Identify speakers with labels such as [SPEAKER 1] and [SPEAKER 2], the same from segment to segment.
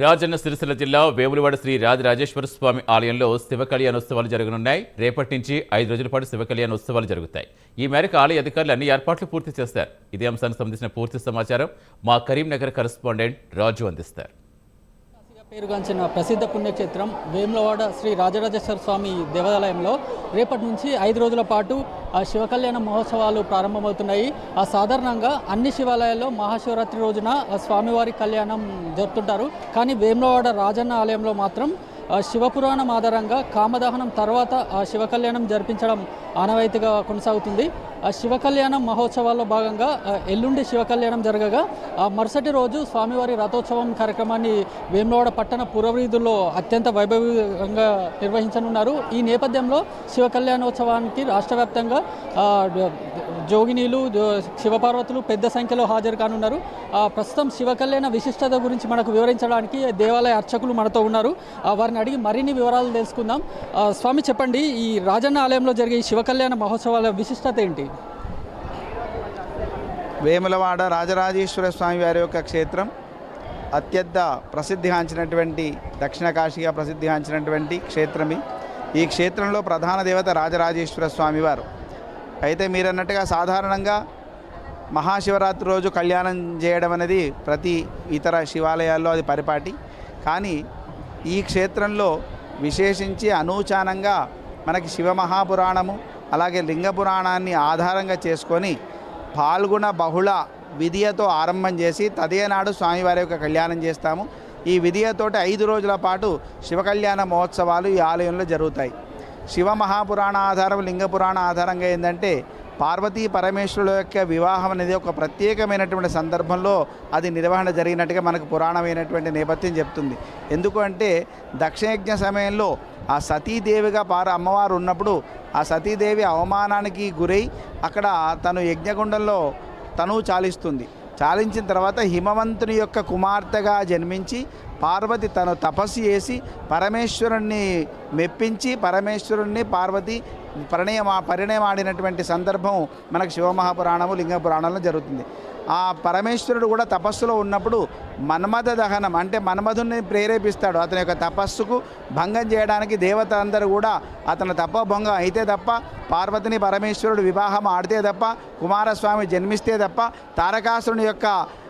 [SPEAKER 1] రాజన్న సిరిసిల్ల జిల్లా వేములవాడ శ్రీ రాజరాజేశ్వర స్వామి ఆలయంలో శివ కళ్యాణోత్సవాలు జరగనున్నాయి. రేపటి నుంచి ఐదు రోజుల పాటు శివ కళ్యాణోత్సవాలు జరుగుతాయి. ఈ మేరకు ఆలయ అధికారులు అన్ని ఏర్పాట్లు పూర్తి చేస్తారు ఇదే అంశానికి సంబంధించిన పూర్తి సమాచారం మా కరీంనగర్ కరెస్పాండెంట్ రాజు అందిస్తారు.
[SPEAKER 2] పేరుగాంచిన ప్రసిద్ధ పుణ్యక్షేత్రం వేములవాడ శ్రీ రాజరాజేశ్వర స్వామి దేవాలయంలో రేపటి నుంచి ఐదు రోజుల పాటు ఆ శివ కళ్యాణ మహోత్సవాలు ప్రారంభమవుతున్నాయి. ఆ సాధారణంగా అన్ని శివాలయాల్లో మహాశివరాత్రి రోజున స్వామివారి కళ్యాణం జరుపుతుంటారు. కానీ వేములవాడ రాజన్న ఆలయంలో మాత్రం శివపురాణం ఆధారంగా కామదహనం తర్వాత ఆ శివ కళ్యాణం జరిపించడం ఆనవాయితీగా కొనసాగుతుంది. శివ కళ్యాణం మహోత్సవాల్లో భాగంగా ఎల్లుండి శివ కళ్యాణం జరగగా మరుసటి రోజు స్వామివారి రథోత్సవం కార్యక్రమాన్ని వేములవాడ పట్టణ పురవీధుల్లో అత్యంత వైభవంగా నిర్వహించనున్నారు. ఈ నేపథ్యంలో శివ కళ్యాణోత్సవానికి రాష్ట్ర వ్యాప్తంగా జోగినీలు శివపార్వతులు పెద్ద సంఖ్యలో హాజరు కానున్నారు. ఆ, ప్రస్తుతం శివ కళ్యాణ విశిష్టత గురించి మనకు వివరించడానికి దేవాలయ అర్చకులు మనతో ఉన్నారు. వారిని అడిగి మరిన్ని వివరాలు తెలుసుకుందాం. ఆ, స్వామి చెప్పండి ఈ రాజన్న ఆలయంలో జరిగే ఈ శివ కళ్యాణ మహోత్సవాల విశిష్టత ఏంటి?
[SPEAKER 3] వేములవాడ రాజరాజేశ్వర స్వామి వారి యొక్క క్షేత్రం అత్యంత ప్రసిద్ధిగాంచినటువంటి దక్షిణ కాశీగా ప్రసిద్ధిగాంచినటువంటి క్షేత్రమే. ఈ క్షేత్రంలో ప్రధాన దేవత రాజరాజేశ్వర స్వామివారు అయితే మీరన్నట్టుగా సాధారణంగా మహాశివరాత్రి రోజు కళ్యాణం చేయడం అనేది ప్రతి ఇతర శివాలయాల్లో అది పరిపాటి. కానీ ఈ క్షేత్రంలో విశేషించి అనూచానంగా మనకి శివ మహాపురాణము అలాగే లింగ పురాణాన్ని ఆధారంగా చేసుకొని పాల్గొన బహుళ విధియతో ఆరంభం చేసి తదే నాడు స్వామివారి యొక్క కళ్యాణం చేస్తాము. ఈ విధియతోటి ఐదు రోజుల పాటు శివ కళ్యాణ మహోత్సవాలు ఈ ఆలయంలో జరుగుతాయి. శివ మహాపురాణ ఆధారం లింగ పురాణ ఆధారంగా ఏంటంటే పార్వతీ పరమేశ్వరుల యొక్క వివాహం అనేది ఒక ప్రత్యేకమైనటువంటి సందర్భంలో అది నిర్వహణ జరిగినట్టుగా మనకు పురాణమైనటువంటి నేపథ్యం చెప్తుంది. ఎందుకంటే దక్షయజ్ఞ సమయంలో ఆ సతీదేవిగా పార అమ్మవారు ఉన్నప్పుడు ఆ సతీదేవి అవమానానికి గురై అక్కడ తను యజ్ఞగుండంలో తను చాలిస్తుంది. చాలించిన తర్వాత హిమవంతుని యొక్క కుమార్తెగా జన్మించి పార్వతి తను తపస్సు చేసి పరమేశ్వరుణ్ణి మెప్పించి పరమేశ్వరుణ్ణి పార్వతి పరిణయమా పరిణయమాడినటువంటి సందర్భం మనకు శివమహాపురాణము లింగ పురాణంలో జరుగుతుంది. ఆ పరమేశ్వరుడు కూడా తపస్సులో ఉన్నప్పుడు మన్మథ దహనం అంటే మన్మధుని ప్రేరేపిస్తాడు. అతని యొక్క తపస్సుకు భంగం చేయడానికి దేవతలందరూ కూడా అతని తపోభంగం అయితే తప్ప పార్వతిని పరమేశ్వరుడు వివాహం ఆడితే తప్ప కుమారస్వామి జన్మిస్తే తప్ప తారకాసురుని యొక్క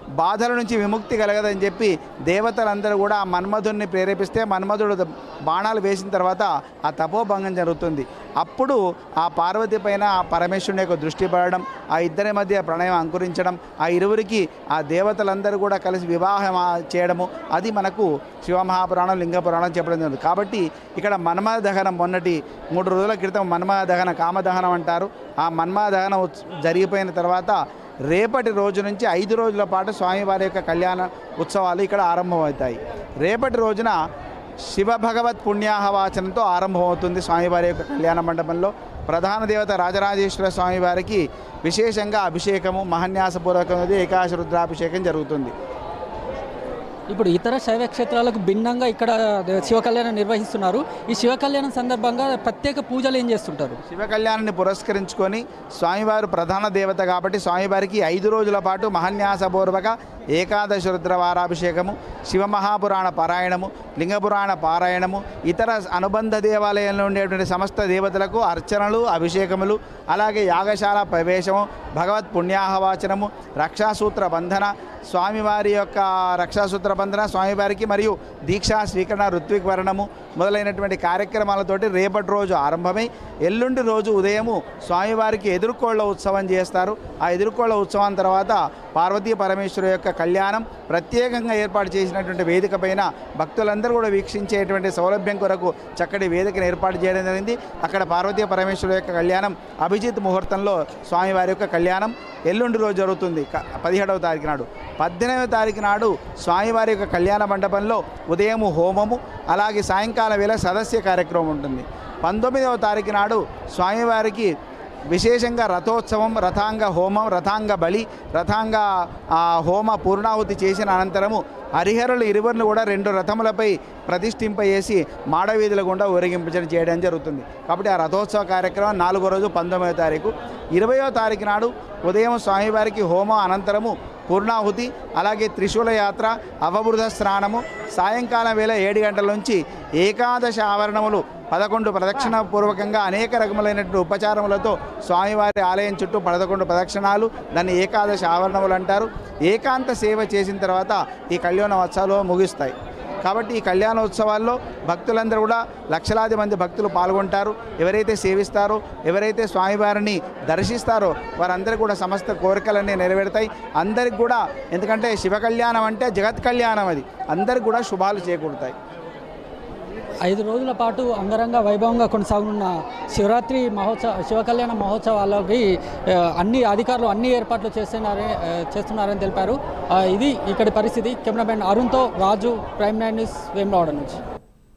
[SPEAKER 3] బాధల నుంచి విముక్తి కలగదని చెప్పి దేవతలందరూ కూడా ఆ మన్మధుడిని ప్రేరేపిస్తే మన్మధుడు బాణాలు వేసిన తర్వాత ఆ తపోభంగం జరుగుతుంది. అప్పుడు ఆ పార్వతి పైన ఆ పరమేశ్వరుని యొక్క దృష్టి పడడం ఆ ఇద్దరి మధ్య ప్రణయం అంకురించడం ఆ ఇరువురికి ఆ దేవతలందరూ కూడా కలిసి వివాహం చేయడము అది మనకు శివమహాపురాణం లింగ పురాణం చెప్పడం జరుగుతుంది. కాబట్టి ఇక్కడ మన్మథ దహనం మొన్నటి మూడు రోజుల క్రితం మన్మథ దహన కామదహనం అంటారు. ఆ మన్మథ దహనం జరిగిపోయిన తర్వాత రేపటి రోజు నుంచి ఐదు రోజుల పాటు స్వామివారి యొక్క కళ్యాణ ఉత్సవాలు ఇక్కడ ఆరంభమవుతాయి. రేపటి రోజున శివ భగవత్ పుణ్యాహవాచనంతో ఆరంభమవుతుంది స్వామివారి యొక్క కళ్యాణ మండపంలో. ప్రధాన దేవత రాజరాజేశ్వర స్వామివారికి విశేషంగా అభిషేకము మహన్యాసపూర్వకమైనది ఏకాశ రుద్రాభిషేకం జరుగుతుంది.
[SPEAKER 2] ఇప్పుడు ఇతర శైవ క్షేత్రాలకు భిన్నంగా ఇక్కడ శివ కళ్యాణం నిర్వహిస్తున్నారు. ఈ శివ కళ్యాణం సందర్భంగా ప్రత్యేక పూజలు ఏం చేస్తుంటారు?
[SPEAKER 3] శివ కళ్యాణాన్ని పురస్కరించుకొని స్వామివారు ప్రధాన దేవత కాబట్టి స్వామివారికి ఐదు రోజుల పాటు మహాన్యాసపూర్వక ఏకాదశ రుద్రవారాభిషేకము శివమహాపురాణ పారాయణము లింగపురాణ పారాయణము ఇతర అనుబంధ దేవాలయంలో ఉండేటువంటి సమస్త దేవతలకు అర్చనలు అభిషేకములు అలాగే యాగశాల ప్రవేశము భగవత్ పుణ్యాహవాచనము రక్షాసూత్ర బంధన స్వామివారి యొక్క రక్షాసూత్ర బంధన స్వామివారికి మరియు దీక్షా స్వీకరణ ఋత్విక్ వరణము మొదలైనటువంటి కార్యక్రమాలతోటి రేపటి రోజు ఆరంభమై ఎల్లుండి రోజు ఉదయము స్వామివారికి ఎదుర్కోళ్ళ ఉత్సవం చేస్తారు. ఆ ఎదుర్కోళ్ళ ఉత్సవం తర్వాత పార్వతీ పరమేశ్వరు యొక్క కళ్యాణం ప్రత్యేకంగా ఏర్పాటు చేసినటువంటి వేదిక పైన భక్తులందరూ కూడా వీక్షించేటువంటి సౌలభ్యం కొరకు చక్కటి వేదికను ఏర్పాటు చేయడం జరిగింది. అక్కడ పార్వతీ పరమేశ్వరు యొక్క కళ్యాణం అభిజిత్ ముహూర్తంలో స్వామివారి యొక్క కళ్యాణం ఎల్లుండి రోజు జరుగుతుంది. క- పదిహేడవ తారీఖు నాడు. పద్దెనిమిదవ తారీఖు నాడు స్వామివారి యొక్క కళ్యాణ మండపంలో ఉదయం హోమము అలాగే సాయంకాలం వేళ సదస్య కార్యక్రమం ఉంటుంది. పంతొమ్మిదవ తారీఖు నాడు స్వామివారికి విశేషంగా రథోత్సవం రథాంగ హోమం రథాంగ బలి రథాంగ హోమ పూర్ణాహుతి చేసిన అనంతరము హరిహరులు ఇరువురిని కూడా రెండు రథములపై ప్రతిష్ఠింపజేసి మాడవీధుల గుండా ఊరేగింపజన చేయడం జరుగుతుంది. కాబట్టి ఆ రథోత్సవ కార్యక్రమం నాలుగో రోజు పంతొమ్మిదో తారీఖు. ఇరవయో తారీఖు నాడు ఉదయం స్వామివారికి హోమం అనంతరము పూర్ణాహుతి అలాగే త్రిశూల యాత్ర అవబృధ స్నానము సాయంకాలం వేళ ఏడు గంటల నుంచి ఏకాదశ ఆవరణములు పదకొండు ప్రదక్షిణ పూర్వకంగా అనేక రకములైనటువంటి ఉపచారములతో స్వామివారి ఆలయం చుట్టూ పదకొండు ప్రదక్షిణాలు దాన్ని ఏకాదశి ఆవరణములు అంటారు. ఏకాంత సేవ చేసిన తర్వాత ఈ కళ్యాణోత్సవాలు ముగిస్తాయి. కాబట్టి ఈ కళ్యాణోత్సవాల్లో భక్తులందరూ కూడా లక్షలాది మంది భక్తులు పాల్గొంటారు. ఎవరైతే సేవిస్తారో ఎవరైతే స్వామివారిని దర్శిస్తారో వారందరికీ కూడా సమస్త కోరికలన్నీ నెరవేరుతాయి. అందరికి కూడా ఎందుకంటే శివ కళ్యాణం అంటే జగత్ కళ్యాణం అది. అందరికి కూడా శుభాలు చేకూరుతాయి.
[SPEAKER 2] ఐదు రోజుల పాటు అంగరంగ వైభవంగా కొనసాగనున్న శివరాత్రి మహోత్సవ శివ కళ్యాణ మహోత్సవాలకి అన్ని అధికారులు అన్ని ఏర్పాట్లు చేస్తున్నారని చేస్తున్నారని తెలిపారు. ఇది ఇక్కడి పరిస్థితి. Cameraman అరుణ్తో Raju prime nine news Vemulawada నుంచి.